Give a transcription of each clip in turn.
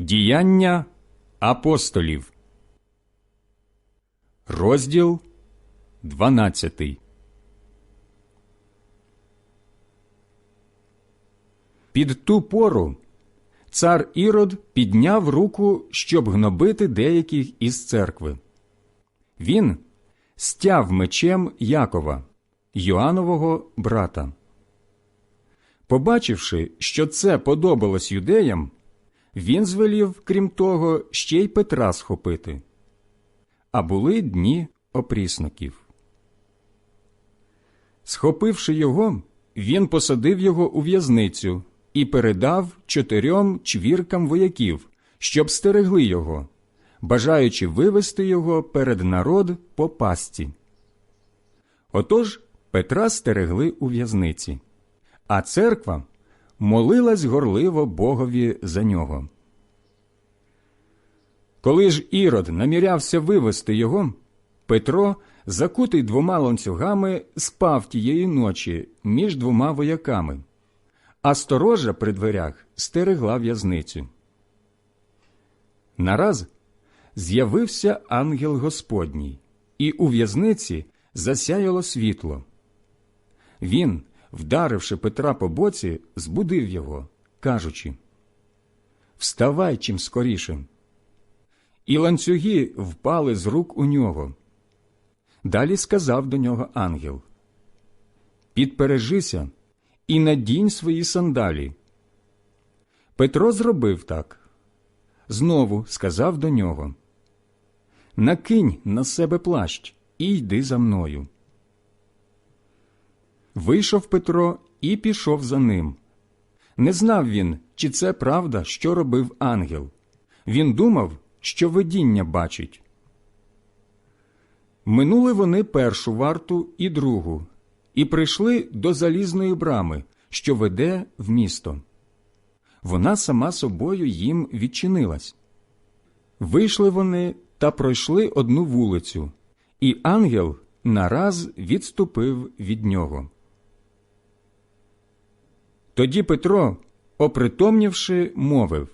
Діяння апостолів, розділ 12. Під ту пору цар Ірод підняв руку, щоб гнобити деяких із церкви. Він стяв мечем Якова, Йоанового брата. Побачивши, що це подобалось юдеям, він звелів, крім того, ще й Петра схопити. А були дні опрісноків. Схопивши його, він посадив його у в'язницю і передав чотирьом чвіркам вояків, щоб стерегли його, бажаючи вивести його перед народ по пастці. Отож Петра стерегли у в'язниці, а церква молилась горливо Богові за нього. Коли ж Ірод намірявся вивести його, Петро, закутий двома ланцюгами, спав тієї ночі між двома вояками, а сторожа при дверях стерегла в'язницю. Нараз з'явився ангел Господній, і у в'язниці засяяло світло. Він, вдаривши Петра по боці, збудив його, кажучи Вставай чим скоріше. І ланцюги впали з рук у нього. Далі сказав до нього ангел Підпережися і надінь свої сандалі. Петро зробив так. Знову сказав до нього Накинь на себе плащ і йди за мною. Вийшов Петро і пішов за ним. Не знав він, чи це правда, що робив ангел. Він думав, що видіння бачить. Минули вони першу варту і другу, і прийшли до залізної брами, що веде в місто. Вона сама собою їм відчинилась. Вийшли вони та пройшли одну вулицю, і ангел нараз відступив від нього. Тоді Петро, опритомнівши, мовив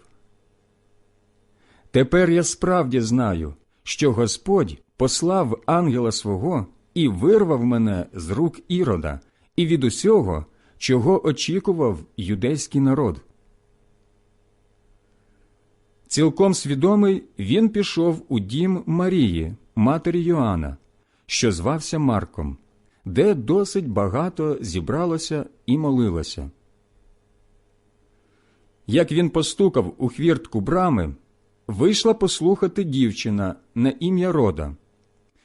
Тепер я справді знаю, що Господь послав ангела свого і вирвав мене з рук ірода і від усього, чого очікував юдейський народ. Цілком свідомий він пішов у дім Марії, матері Йоанна, що звався Марком, де досить багато зібралося і молилося. Як він постукав у хвіртку брами, вийшла послухати дівчина на ім'я Рода,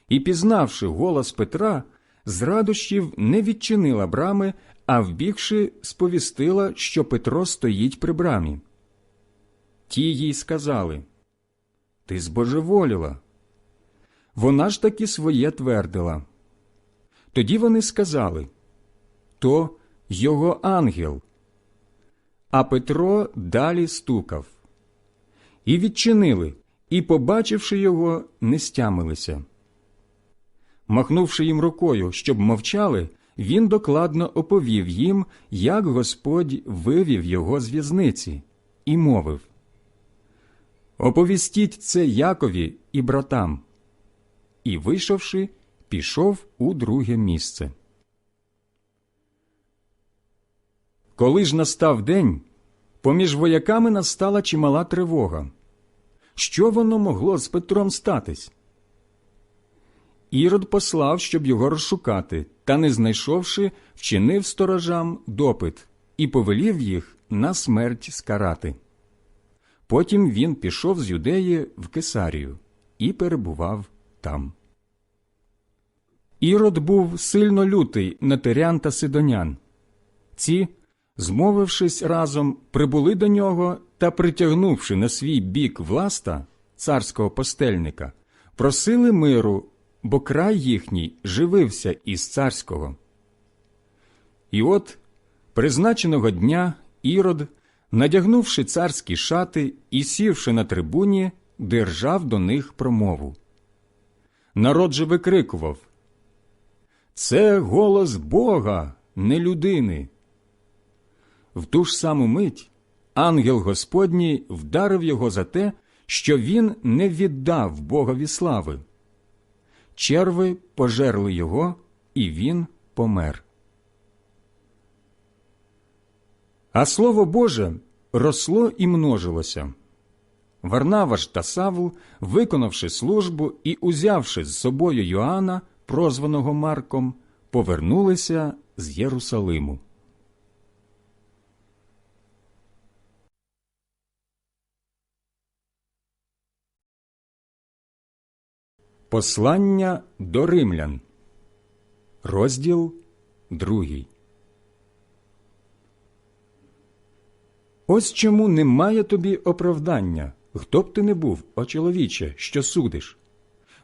і, пізнавши голос Петра, з радощів не відчинила брами, а вбігши, сповістила, що Петро стоїть при брамі. Ті їй сказали Ти збожеволіла. Вона ж таки своє твердила. Тоді вони сказали То його ангел. А Петро далі стукав. І відчинили, і, побачивши його, не стямилися. Махнувши їм рукою, щоб мовчали, він докладно оповів їм, як Господь вивів його з в'язниці, і мовив Оповістіть це Якові і братам. І, вийшовши, пішов у друге місце. Коли ж настав день, поміж вояками настала чимала тривога. Що воно могло з Петром статись? Ірод послав, щоб його розшукати, та, не знайшовши, вчинив сторожам допит і повелів їх на смерть скарати. Потім він пішов з юдеї в Кесарію і перебував там. Ірод був сильно лютий на тирян та сидонян. Ці, змовившись разом, прибули до нього та, притягнувши на свій бік власта, царського постельника, просили миру, бо край їхній живився із царського. І от призначеного дня Ірод, надягнувши царські шати і сівши на трибуні, держав до них промову. Народ же викрикував Це голос Бога, не людини. В ту ж саму мить ангел Господній вдарив його за те, що він не віддав Богові слави. Черви пожерли його, і він помер. А слово Боже росло і множилося. Варнаваш та Савл, виконавши службу і узявши з собою Йоанна, прозваного Марком, повернулися з Єрусалиму. Послання до римлян. Розділ другий. Ось чому немає тобі оправдання, хто б ти не був, о чоловіче, що судиш.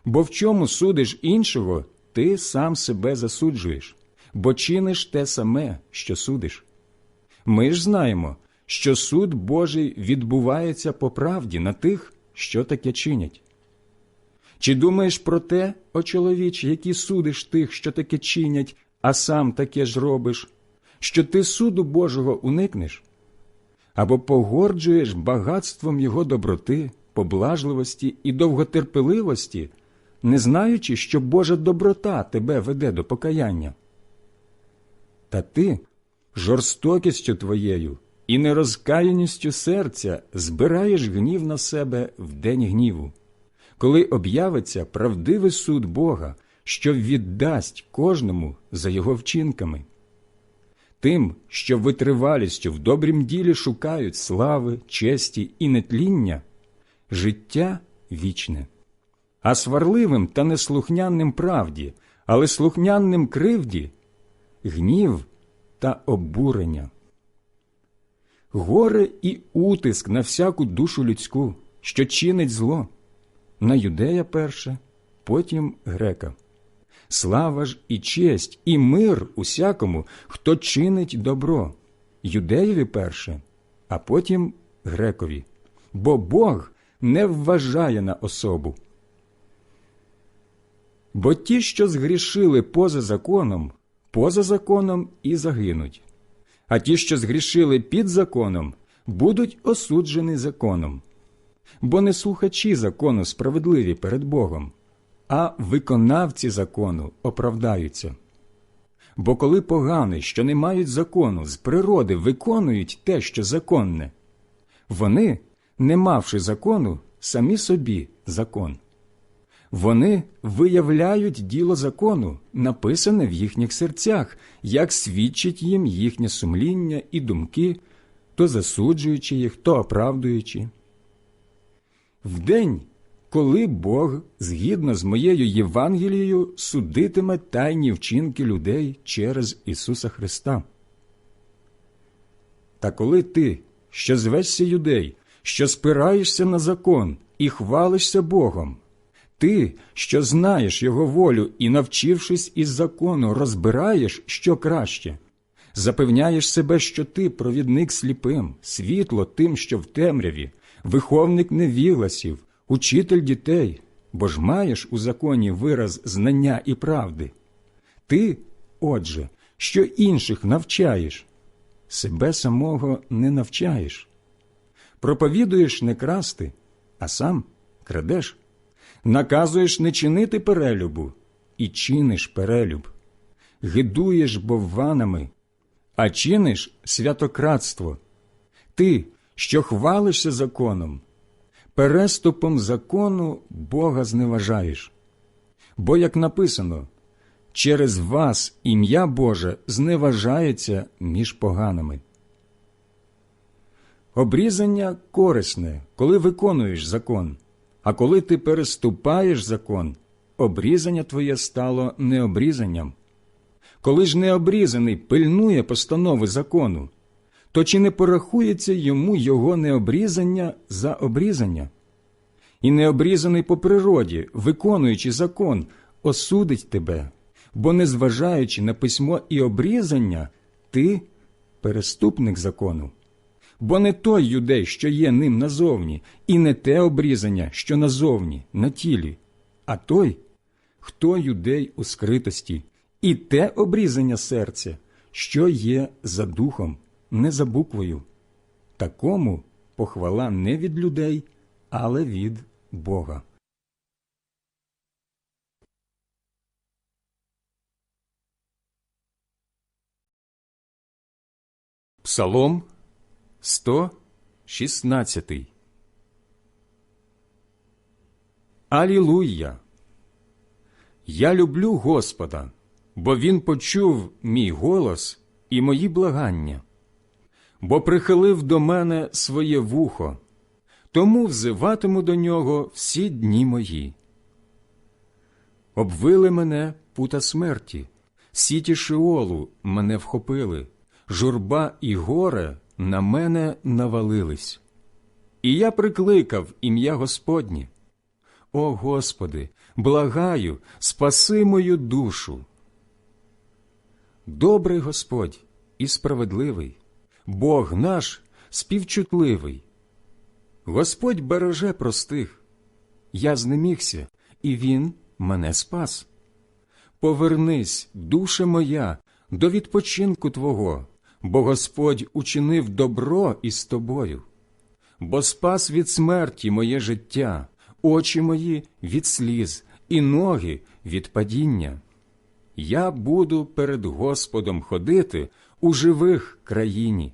Бо в чому судиш іншого, ти сам себе засуджуєш, бо чиниш те саме, що судиш. Ми ж знаємо, що суд Божий відбувається по правді на тих, що таке чинять. Чи думаєш про те, о чоловіч, який судиш тих, що таке чинять, а сам таке ж робиш, що ти суду Божого уникнеш? Або погорджуєш багатством його доброти, поблажливості і довготерпеливості, не знаючи, що Божа доброта тебе веде до покаяння? Та ти жорстокістю твоєю і нерозкаяністю серця збираєш гнів на себе в день гніву коли об'явиться правдивий суд Бога, що віддасть кожному за його вчинками. Тим, що витривалістю в добрім ділі шукають слави, честі і нетління, життя вічне, а сварливим та неслухнянним правді, але слухнянним кривді, гнів та обурення. Горе і утиск на всяку душу людську, що чинить зло на юдея перше, потім грека. Слава ж і честь, і мир усякому, хто чинить добро, юдеєві перше, а потім грекові, бо Бог не вважає на особу. Бо ті, що згрішили поза законом, поза законом і загинуть, а ті, що згрішили під законом, будуть осуджені законом бо не слухачі закону справедливі перед Богом, а виконавці закону оправдаються. Бо коли погані, що не мають закону, з природи виконують те, що законне, вони, не мавши закону, самі собі закон. Вони виявляють діло закону, написане в їхніх серцях, як свідчить їм їхнє сумління і думки, то засуджуючи їх, то оправдуючи в день, коли Бог, згідно з моєю Євангелією, судитиме тайні вчинки людей через Ісуса Христа. Та коли ти, що звешся юдей, що спираєшся на закон і хвалишся Богом, ти, що знаєш Його волю і, навчившись із закону, розбираєш, що краще, запевняєш себе, що ти провідник сліпим, світло тим, що в темряві, виховник невігласів, учитель дітей, бо ж маєш у законі вираз знання і правди. Ти, отже, що інших навчаєш, себе самого не навчаєш. Проповідуєш не красти, а сам крадеш, наказуєш не чинити перелюбу і чиниш перелюб, гидуєш бовванами, а чиниш святократство. Ти, що хвалишся законом, переступом закону Бога зневажаєш. Бо, як написано, через вас ім'я Боже зневажається між поганими. Обрізання корисне, коли виконуєш закон, а коли ти переступаєш закон, обрізання твоє стало необрізанням. Коли ж необрізаний пильнує постанови закону, то чи не порахується йому його необрізання за обрізання? І необрізаний по природі, виконуючи закон, осудить тебе, бо, незважаючи на письмо і обрізання, ти переступник закону. Бо не той юдей, що є ним назовні, і не те обрізання, що назовні, на тілі, а той, хто юдей у скритості, і те обрізання серця, що є за духом не за буквою. такому похвала не від людей, але від Бога. Псалом 116 Алілуя! Я люблю Господа, бо Він почув мій голос і мої благання, бо прихилив до мене своє вухо, тому взиватиму до нього всі дні мої. Обвили мене пута смерті, сіті шиолу мене вхопили, журба і горе на мене навалились. І я прикликав ім'я Господнє. О Господи, благаю, спаси мою душу. Добрий Господь і справедливий, Бог наш співчутливий. Господь береже простих. Я знемігся, і Він мене спас. Повернись, душе моя, до відпочинку Твого, бо Господь учинив добро із тобою, бо спас від смерті моє життя, очі мої від сліз, і ноги від падіння. Я буду перед Господом ходити у живих країні.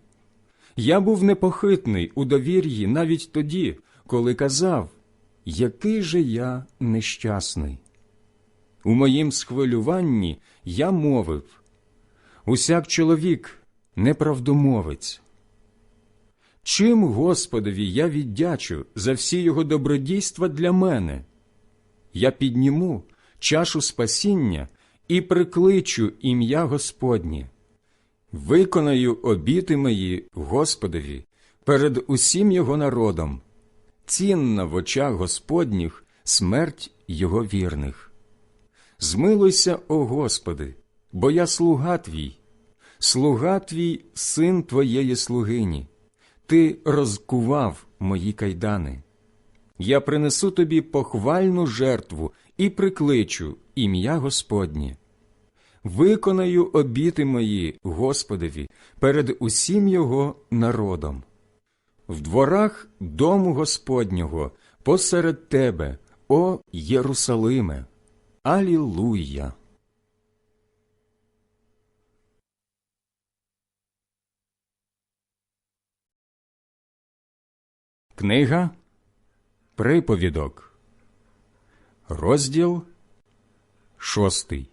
Я був непохитний у довір'ї навіть тоді, коли казав, який же я нещасний. У моїм схвилюванні я мовив усяк чоловік неправдомовець. Чим Господові я віддячу за всі його добродійства для мене? Я підніму чашу спасіння і прикличу ім'я Господнє. Виконаю обіти мої Господові перед усім його народом, цінна в очах Господніх смерть його вірних. Змилуйся, о Господи, бо я слуга твій, слуга твій, син твоєї слугині, ти розкував мої кайдани. Я принесу тобі похвальну жертву і прикличу ім'я Господнє. Виконаю обіти мої Господові перед усім його народом. В дворах дому Господнього посеред тебе, о Єрусалиме. Алілуя! Книга Приповідок, розділ шостий.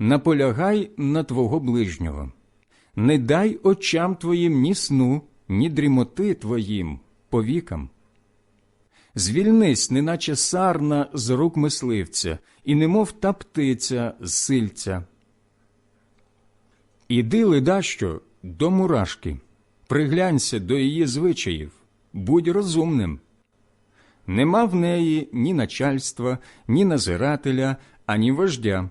наполягай на твого ближнього, не дай очам твоїм ні сну, ні дрімоти твоїм повікам. Звільнись, неначе сарна з рук мисливця, і немов та птиця з сильця. Іди ледащо до мурашки, приглянься до її звичаїв, будь розумним. Нема в неї ні начальства, ні назирателя, ані вождя.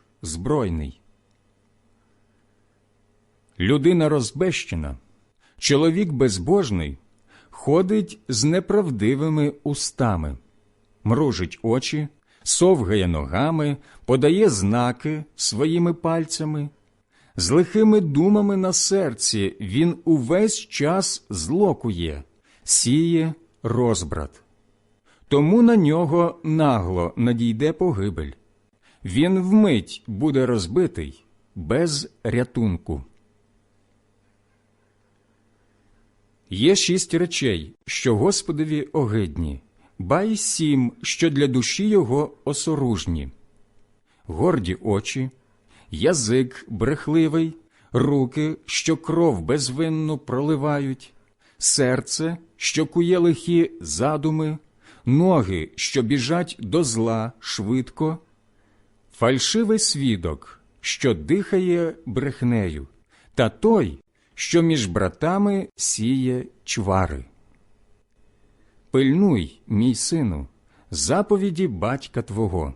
збройний. Людина розбещена, чоловік безбожний ходить з неправдивими устами, мружить очі, совгає ногами, подає знаки своїми пальцями. З лихими думами на серці він увесь час злокує, сіє розбрат. Тому на нього нагло надійде погибель. Він вмить буде розбитий без рятунку. Є шість речей, що Господові огидні, ба й сім, що для душі його осоружні. Горді очі, язик брехливий, руки, що кров безвинну проливають, серце, що кує лихі задуми, ноги, що біжать до зла швидко, фальшивий свідок, що дихає брехнею, та той, що між братами сіє чвари. Пильнуй, мій сину, заповіді батька твого,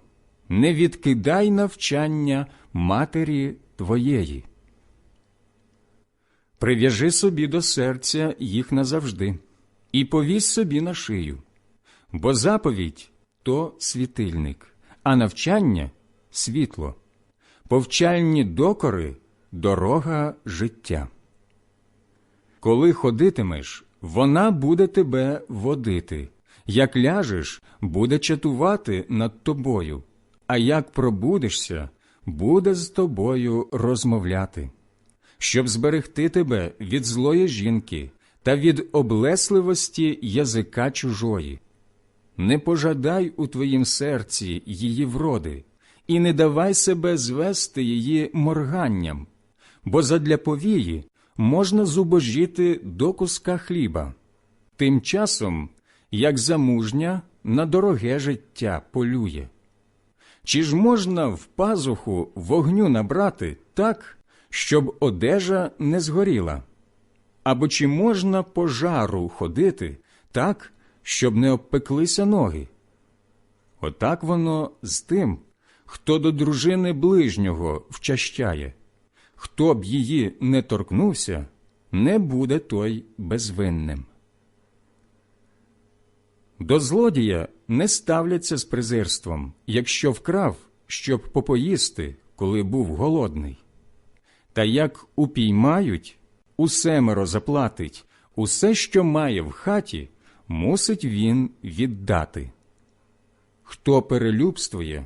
не відкидай навчання матері твоєї. Прив'яжи собі до серця їх назавжди, і повісь собі на шию, бо заповідь то світильник, а навчання світло, повчальні докори дорога життя. Коли ходитимеш, вона буде тебе водити, як ляжеш, буде чатувати над тобою, а як пробудешся, буде з тобою розмовляти, щоб зберегти тебе від злої жінки та від облесливості язика чужої. Не пожадай у твоїм серці її вроди, і не давай себе звести її морганням, бо задля повії можна зубожіти до куска хліба, тим часом, як замужня на дороге життя полює. Чи ж можна в пазуху вогню набрати так, щоб одежа не згоріла? Або чи можна по жару ходити так, щоб не обпеклися ноги? Отак воно з тим, хто до дружини ближнього вчащає. Хто б її не торкнувся, не буде той безвинним. До злодія не ставляться з презирством, якщо вкрав, щоб попоїсти, коли був голодний. Та як упіймають, усемеро заплатить, усе, що має в хаті, мусить він віддати. Хто перелюбствує,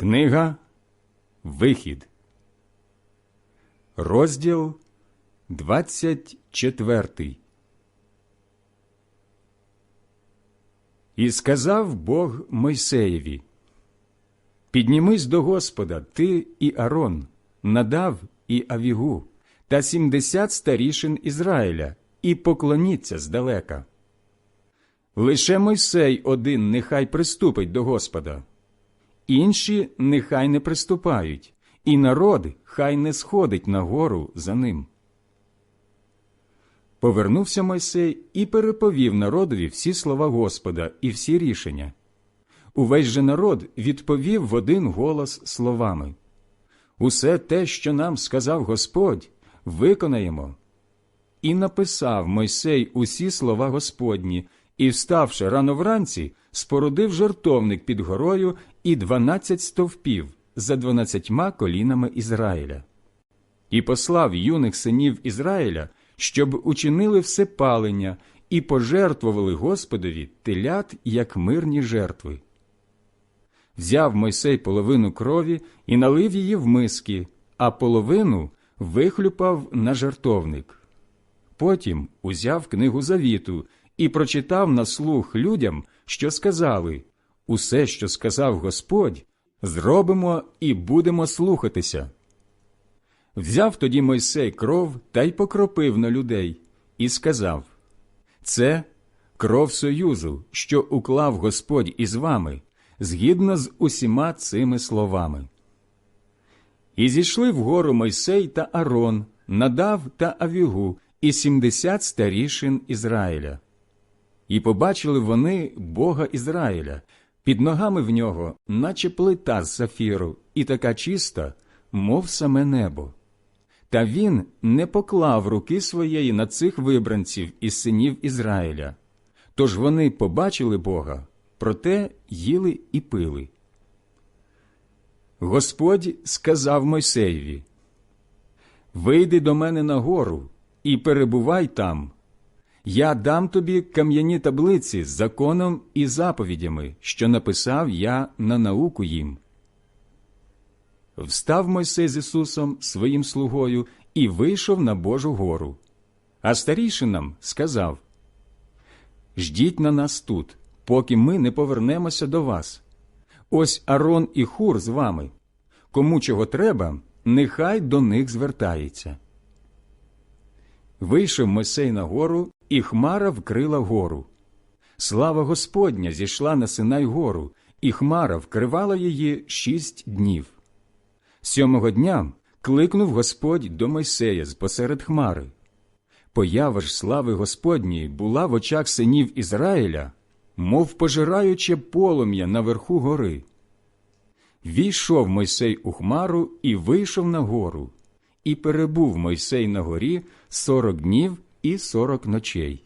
Книга Вихід, розділ 24 І сказав Бог Мойсеєві Піднімись до Господа, ти і Арон, надав і Авігу, та сімдесят старішин Ізраїля, і поклоніться здалека. Лише Мойсей один нехай приступить до Господа інші нехай не приступають, і народ хай не сходить на гору за ним. Повернувся Мойсей і переповів народові всі слова Господа і всі рішення. Увесь же народ відповів в один голос словами Усе те, що нам сказав Господь, виконаємо. І написав Мойсей усі слова Господні, і, вставши рано вранці, спорудив жертовник під горою і дванадцять стовпів за дванадцятьма колінами Ізраїля. І послав юних синів Ізраїля, щоб учинили все палення і пожертвували Господові телят як мирні жертви. Взяв Мойсей половину крові і налив її в миски, а половину вихлюпав на жертовник. Потім узяв книгу завіту і прочитав на слух людям, що сказали Усе, що сказав Господь, зробимо і будемо слухатися. Взяв тоді Мойсей кров та й покропив на людей, і сказав Це кров союзу, що уклав Господь із вами, згідно з усіма цими словами. І зійшли вгору Мойсей та Арон, надав та Авігу і сімдесят старішин Ізраїля. І побачили вони Бога Ізраїля, Під ногами в нього, наче плита з сафіру, і така чиста, мов саме небо. Та він не поклав руки своєї на цих вибранців із синів Ізраїля. Тож вони побачили Бога, проте їли і пили. Господь сказав Мойсеєві: Вийди до мене на гору і перебувай там. Я дам тобі кам'яні таблиці з законом і заповідями, що написав я на науку їм. Встав Мойсей з Ісусом своїм слугою і вийшов на Божу гору. А старішинам сказав Ждіть на нас тут, поки ми не повернемося до вас. Ось Арон і Хур з вами. Кому чого треба, нехай до них звертається. Вийшов Мойсей на гору, і хмара вкрила гору. Слава Господня зійшла на Синай гору, і хмара вкривала її шість днів. Сьомого дня кликнув Господь до Мойсея з посеред хмари. Поява ж слави Господньої була в очах синів Ізраїля, мов пожираюче полум'я наверху гори. Війшов Мойсей у хмару і вийшов на гору, і перебув Мойсей на горі сорок днів і сорок ночей.